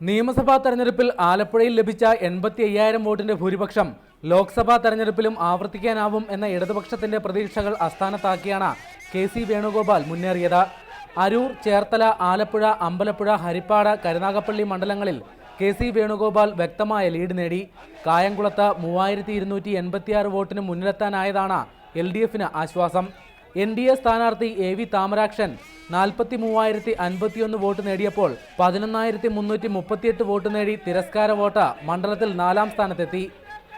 നിയമസഭാ തെരഞ്ഞെടുപ്പിൽ ആലപ്പുഴയിൽ ലഭിച്ച എൺപത്തി അയ്യായിരം വോട്ടിന്റെ ഭൂരിപക്ഷം ലോക്സഭാ തെരഞ്ഞെടുപ്പിലും ആവർത്തിക്കാനാവും എന്ന ഇടതുപക്ഷത്തിന്റെ പ്രതീക്ഷകൾ അസ്ഥാനത്താക്കിയാണ് കെ സി വേണുഗോപാൽ മുന്നേറിയത്. അരൂർ ചേർത്തല ആലപ്പുഴ അമ്പലപ്പുഴ ഹരിപ്പാട് കരുനാഗപ്പള്ളി മണ്ഡലങ്ങളിൽ കെ സി വേണുഗോപാൽ വ്യക്തമായ ലീഡ് നേടി. കായംകുളത്ത് മൂവായിരത്തി ഇരുന്നൂറ്റി എൺപത്തിയാറ് വോട്ടിന് മുന്നിലെത്താനായതാണ് എൽ ഡി എഫിന് ആശ്വാസം. എൻ ഡി എ സ്ഥാനാർത്ഥി എ വി താമരാക്ഷൻ നാൽപ്പത്തി മൂവായിരത്തി അൻപത്തിയൊന്ന് വോട്ട് നേടിയപ്പോൾ പതിനൊന്നായിരത്തി മുന്നൂറ്റി മുപ്പത്തിയെട്ട് വോട്ട് നേടി തിരസ്കാര വോട്ട മണ്ഡലത്തിൽ നാലാം സ്ഥാനത്തെത്തി.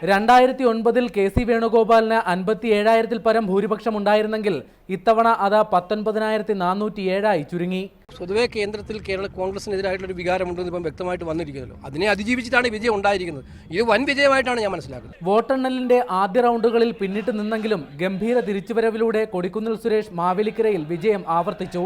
രണ്ടായിരത്തി ഒൻപതിൽ കെ സി വേണുഗോപാലിന് അൻപത്തി ഏഴായിരത്തിൽ പരം ഭൂരിപക്ഷം ഉണ്ടായിരുന്നെങ്കിൽ ഇത്തവണ അത് പത്തൊൻപതിനായിരത്തി നാനൂറ്റി ഏഴായി ചുരുങ്ങി. പൊതുവേ കേന്ദ്രത്തിൽ കേരള കോൺഗ്രസിനെതിരായിട്ടുള്ള ഒരു വികാരമുണ്ടെന്ന് ഇപ്പം വ്യക്തമായിട്ട് വന്നിരിക്കുന്നല്ലോ അതിനെ അതിജീവിച്ചിട്ടാണ് വിജയം ഉണ്ടായിരിക്കുന്നത്. ഇത് വൻ വിജയമായിട്ടാണ് ഞാൻ മനസ്സിലാക്കുന്നത്. വോട്ടെണ്ണലിന്റെ ആദ്യ റൗണ്ടുകളിൽ പിന്നിട്ട് നിന്നെങ്കിലും ഗംഭീര തിരിച്ചുവരവിലൂടെ കൊടിക്കുന്നിൽ സുരേഷ് മാവേലിക്കരയിൽ വിജയം ആവർത്തിച്ചു.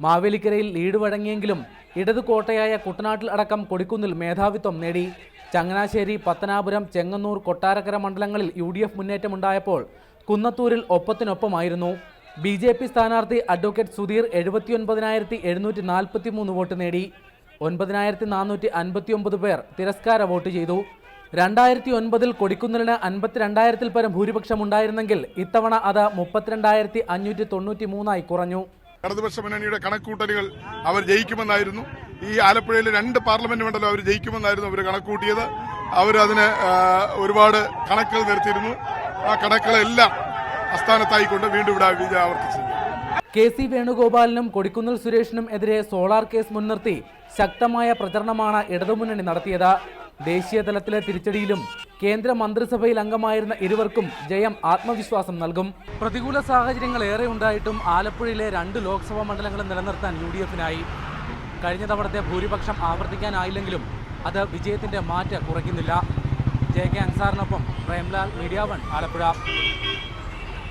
മാവേലിക്കരയിൽ ലീഡ് വഴങ്ങിയെങ്കിലും ഇടതു കോട്ടയായ കുട്ടനാട്ടിൽ അടക്കം കൊടിക്കുന്നിൽ മേധാവിത്വം നേടി. ചങ്ങനാശ്ശേരി പത്തനാപുരം ചെങ്ങന്നൂർ കൊട്ടാരക്കര മണ്ഡലങ്ങളിൽ യു ഡി എഫ് മുന്നേറ്റമുണ്ടായപ്പോൾ കുന്നത്തൂരിൽ ഒപ്പത്തിനൊപ്പമായിരുന്നു. ബി ജെ പി സ്ഥാനാർത്ഥി അഡ്വക്കേറ്റ് സുധീർ എഴുപത്തിയൊൻപതിനായിരത്തി എഴുന്നൂറ്റി നാൽപ്പത്തി മൂന്ന് വോട്ട് നേടി. ഒൻപതിനായിരത്തി നാനൂറ്റി അൻപത്തിയൊമ്പത് പേർ തിരസ്കാര വോട്ട് ചെയ്തു. രണ്ടായിരത്തി ഒൻപതിൽ കൊടിക്കുന്നിലിന് അൻപത്തിരണ്ടായിരത്തിൽ പരം ഭൂരിപക്ഷം ഉണ്ടായിരുന്നെങ്കിൽ ഇത്തവണ അത് മുപ്പത്തിരണ്ടായിരത്തി അഞ്ഞൂറ്റി തൊണ്ണൂറ്റി മൂന്നായി കുറഞ്ഞു. ഇടതുപക്ഷ മുന്നണിയുടെ കണക്കൂട്ടലുകൾ അവർ ജയിക്കുമെന്നായിരുന്നു. ഈ ആലപ്പുഴയിൽ രണ്ട് പാർലമെന്റ് മണ്ഡലം അവർ ജയിക്കുമെന്നായിരുന്നു അവർ കണക്കൂട്ടിയത് അവരതിന് ഒരുപാട് കണക്കുകൾ നിർത്തിയിരുന്നു. ആ കണക്കുകളെല്ലാം അസ്ഥാനത്തായിക്കൊണ്ട് വീണ്ടും ഇവിടെ വിജയം ആവർത്തിച്ചു കെ സി വേണുഗോപാലിനും കൊടിക്കുന്നിൽ സുരേഷിനും എതിരെ സോളാർ കേസ് മുൻനിർത്തി ശക്തമായ പ്രചരണമാണ് ഇടതുമുന്നണി നടത്തിയത്. ദേശീയ തലത്തിലെ തിരിച്ചടിയിലും കേന്ദ്ര മന്ത്രിസഭയിൽ അംഗമായിരുന്ന ഇരുവർക്കും ജയം ആത്മവിശ്വാസം നൽകും. പ്രതികൂല സാഹചര്യങ്ങൾ ഏറെ ഉണ്ടായിട്ടും ആലപ്പുഴയിലെ രണ്ട് ലോക്സഭാ മണ്ഡലങ്ങളും നിലനിർത്താൻ യു ഡി എഫിനായി. കഴിഞ്ഞ തവണത്തെ ഭൂരിപക്ഷം ആവർത്തിക്കാനായില്ലെങ്കിലും അത് വിജയത്തിന്റെ മാറ്റ് കുറയ്ക്കുന്നില്ല. ജെ കെ അൻസാറിനൊപ്പം പ്രേംലാൽ മീഡിയ വൺ ആലപ്പുഴ.